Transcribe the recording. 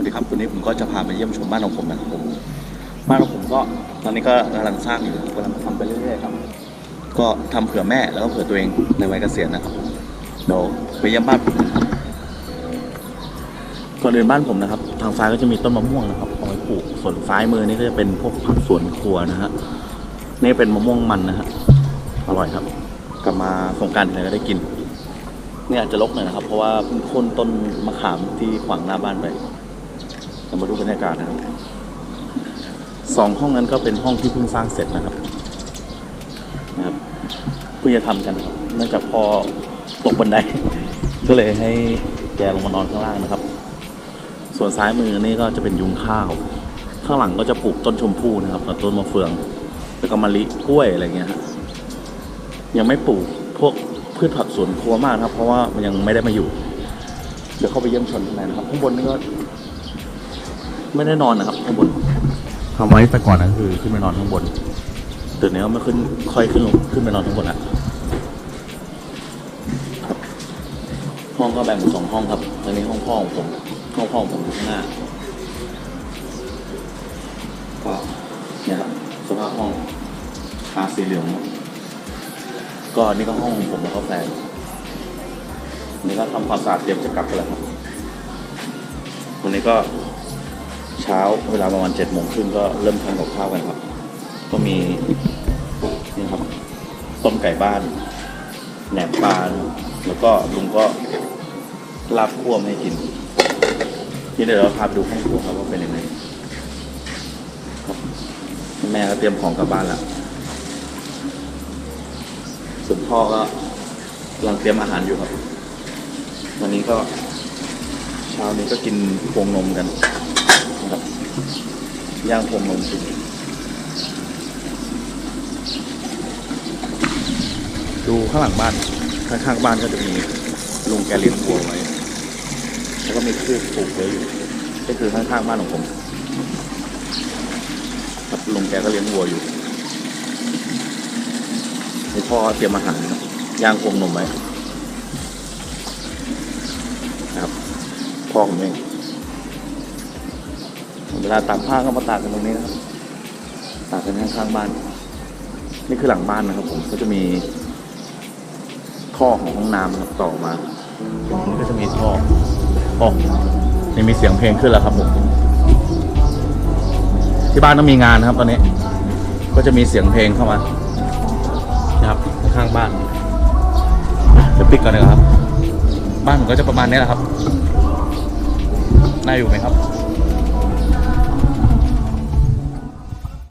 วัสดีครับวันนี้ผมก็จะพาไปเยี่ยมชมบ้านของผมนะครับผมบ้านของผมก็ตอนนี้ก็กำลังสร้างอยู่กำลังทำไปเรื่อยๆครับ ก็ทำเผื่อแม่แล้วก็เผื่อตัวเองในวัยเกษียณนะครับเดี๋ยวไปเยี่ยมบ้านผมก่อนเดินบ้านผมนะครับ ทางซ้ายก็จะมีต้นมะม่วงนะครับเอาไว้ปลูกส่วนซ้ายมือนี่ก็จะเป็นพวกผักสวนครัวนะฮะนี่เป็นมะม่วงมันนะฮะอร่อยครับ กลับมาสงการทีไรก็ได้กินเนี่ยอาจจะรกหน่อยนะครับ เพราะว่าเพิ่งโค่นต้นมะขามที่ขวางหน้าบ้านไป เรามาดูบรรยากาศนะครับสองห้องนั้นก็เป็นห้องที่เพิ่งสร้างเสร็จนะครับนะครับเพิ่งจะทำกันนะครับเนื่องจากพอตกบันได ก็เลยให้แกลงมานอนข้างล่างนะครับ ส่วนซ้ายมือนี่ก็จะเป็นยุงข้าว ข้างหลังก็จะปลูกต้นชมพู่นะครับกับต้นมะเฟืองแล้วก็มะลิกล้วยอะไรเงี้ยฮะยังไม่ปลูกพวกพืชผักสวนครัวมากนะครับ เพราะว่ามันยังไม่ได้มาอยู่ เดี๋ยวเข้าไปเยี่ยมชมข้างในนะครับข้างบนนี่ก็ ไม่ได้นอนนะครับข้างบนทำไว้แต่ก่อนนะคือขึ้นไปนอนข้างบนตื่นนี้ก็ไม่ขึ้นค่อยขึ้นลงขึ้นไปนอนข้างบนละครับห้องก็แบ่งเป็นสองห้องครับอันนี้ห้องพ่อของผมห้องพ่อของผมอยู่ข้างหน้าก็เนี่ยครับสภาพห้องทาสีเหลืองครับก็นี่ก็ห้องของผมแล้วก็แฟนนี่ก็ทำความสะอาดเตรียมจะกลับไปแล้วครับวันนี้ก็ เช้าเวลาประมาณเจ็ดโมงครึ่งก็เริ่มทำกับข้าวกันครับ ก็มีนี่ครับต้มไก่บ้านแหนมปลาแล้วก็ลุงก็ลาบคั่วให้กินนี่เดี๋ยวเราพาไปดูห้องครัวครับว่าเป็นยังไงแม่ก็เตรียมของกลับบ้านแล้วส่วนพ่อก็กำลังเตรียมอาหารอยู่ครับ วันนี้ก็เช้านี้ก็กินพวงนมกัน ย่างพวงนมกิดูข้างหลังบ้าน ข้างๆบ้านก็จะมีลุงแกเลี้ยงวัวไว้ แล้วก็มีพืชปลูกไว้อยู่ ก็คือข้างๆบ้านของผมครับลุงแกก็เลี้ยงวัวอยู่ให้พ่อเตรียมอาหารย่างพวงนมไว้ครับพ่อผมเอง เวลาตากผ้าก็มาตากกันตรงนี้นะครับตากกันข้างๆบ้าน นี่คือหลังบ้านนะครับ ผมก็จะมีท่อของห้องน้ำครับต่อมาตรงนี่ก็จะมีท่อโอ้นี่มีเสียงเพลงขึ้นแล้วครับผมที่บ้านต้องมีงานนะครับ ตอนนี้ ก็จะมีเสียงเพลงเข้ามานะครับข้างบ้านเดี๋ยวปิดก่อนนะครับ บ้านผมก็จะประมาณนี้แหละครับน่าอยู่ไหมครับ